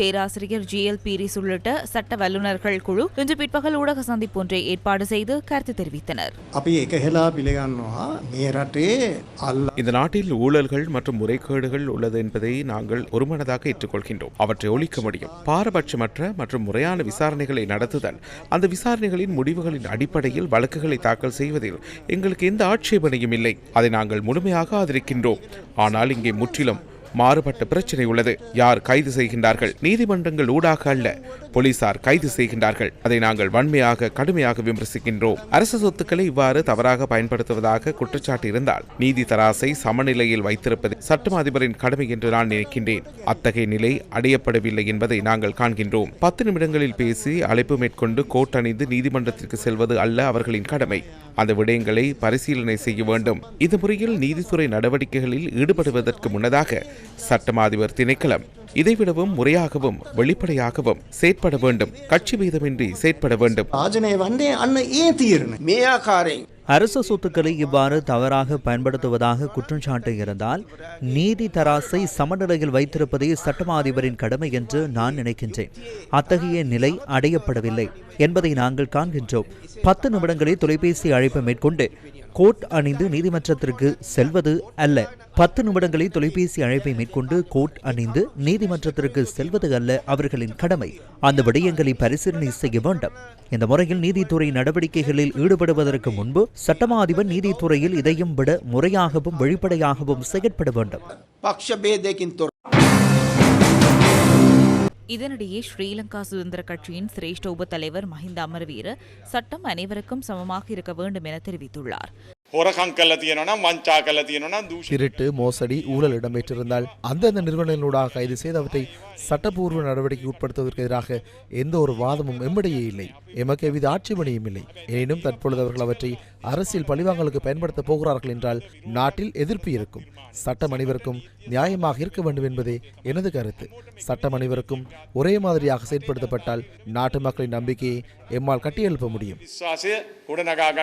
பேராசிரியர் G L Peiris உள்ளிட்ட சட்ட வல்லுநர்கள் குழு இன்று பிற்பகல் ஊடக சந்திப்பு ஒன்றை ஏற்பாடு செய்து கருத்து தெரிவித்தனர். இந்த நாட்டில் ஊழல்கள் மற்றும் முறைகேடுகள் உள்ளது என்பதை நாங்கள் ஒருமனதாக ஏற்றுக்கொள்கின்றோம். அவற்றை ஒழிக்க முடியும். பாரபட்சமற்ற மற்றும் முறையான விசாரணைகளை நடத்துதல் அந்த விசாரணைகளின் முடிவுகளின் அடிப்படையில் வழக்குகளை தாக்கல் செய்வதில் எங்களுக்கு எந்த ஆட்சேபனையும் இல்லை. அதை நாங்கள் முழுமையாக ஆதரிக்கின்றோம். ஆனால் இங்கே முற்றிலும் மாறுபட்ட பிரச்சனை உள்ளது. யார் கைது செய்கின்றார்கள்? நீதிமன்றங்கள் ஊடாக அல்ல. போலீசார் கைது செய்கின்றார்கள். அதை நாங்கள் வன்மையாக கடுமையாக விமர்சிக்கின்றோம். அரசு சொத்துக்களை இவ்வாறு தவறாக பயன்படுத்துவதாக குற்றச்சாட்டு இருந்தால் நீதி தராசை சமநிலையில் வைத்திருப்பது சட்டம் அதிபரின் கடமை என்று நான் நினைக்கின்றேன். அத்தகைய நிலை அடையப்படவில்லை என்பதை நாங்கள் காண்கின்றோம். பத்து நிமிடங்களில் பேசி அழைப்பு மேற்கொண்டு கோட் அணிந்து நீதிமன்றத்திற்கு செல்வது அல்ல அவர்களின் கடமை. அந்த விடயங்களை பரிசீலனை செய்ய வேண்டும். இந்த முறையில் நீதித்துறை நடவடிக்கைகளில் ஈடுபடுவதற்கு முன்னதாக சட்டமாதிபர் திணைக்களம் இதைவிடவும் முறையாகவும் வெளிப்படையாகவும் செயற்பட வேண்டும். கட்சி பேதமின்றி செயற்பட வேண்டும். அரசு சொத்துக்களை இவ்வாறு தவறாக பயன்படுத்துவதாக குற்றச்சாட்டு இருந்தால் நீதி தராசை சமநிலையில் வைத்திருப்பதே சட்டமா அதிபரின் கடமை என்று நான் நினைக்கின்றேன். அத்தகைய நிலை அடையப்படவில்லை என்பதை நாங்கள் காண்கின்றோம். பத்து நிமிடங்களில் தொலைபேசி அழைப்பு மேற்கொண்டு கோட் அணிந்து நீதிமன்றத்திற்கு செல்வது அல்ல. பத்து நிமிடங்களில் தொலைபேசி அழைப்பை மேற்கொண்டு கோட் அணிந்து நீதிமன்றத்திற்கு செல்வது அல்ல அவர்களின் கடமை. அந்த விடயங்களை பரிசீலனை செய்ய வேண்டும். இந்த முறையில் நீதித்துறை நடவடிக்கைகளில் ஈடுபடுவதற்கு முன்பு சட்டமாதிபர் நீதித்துறையில் இதையும் விட முறையாகவும் வெளிப்படையாகவும் செயற்பட வேண்டும். இதனிடையே ஸ்ரீலங்கா சுதந்திர கட்சியின் சிரேஷ்ட உப தலைவர் மஹிந்த அமர்வீர சட்டம் அனைவருக்கும் சமமாக இருக்க வேண்டும் என தெரிவித்துள்ளார். ஹொரகம் கல்ல தீயணும்னா வஞ்சா கல்ல தீயணும்னா திருட்டு மோசடி ஊழல் இடம்பெற்றிருந்தால் அந்தந்த நிறுவனங்களூடாக கைது செய்து அவற்றை சட்டப்பூர்வ நடவடிக்கை உட்படுத்துவதற்கு எதிராக எந்த ஒரு வாதமும் எம்மிடையே இல்லை. எமக்கு எவ்வித ஆட்சேபணியும் இல்லை. எனினும் தற்பொழுது அவர்கள் அவற்றை அரசியல் பழிவாங்களுக்கு பயன்படுத்த போகிறார்கள் என்றால் நாட்டில் எதிர்ப்பு இருக்கும். சட்டம் அனைவருக்கும் நியாயமாக இருக்க வேண்டும் என்பதே எனது கருத்து. சட்டம் அனைவருக்கும் ஒரே மாதிரியாக செயற்படுத்தப்பட்டால் நாட்டு மக்களின் நம்பிக்கையை எம்மால் கட்டியெழுப்ப முடியும். உடனகாக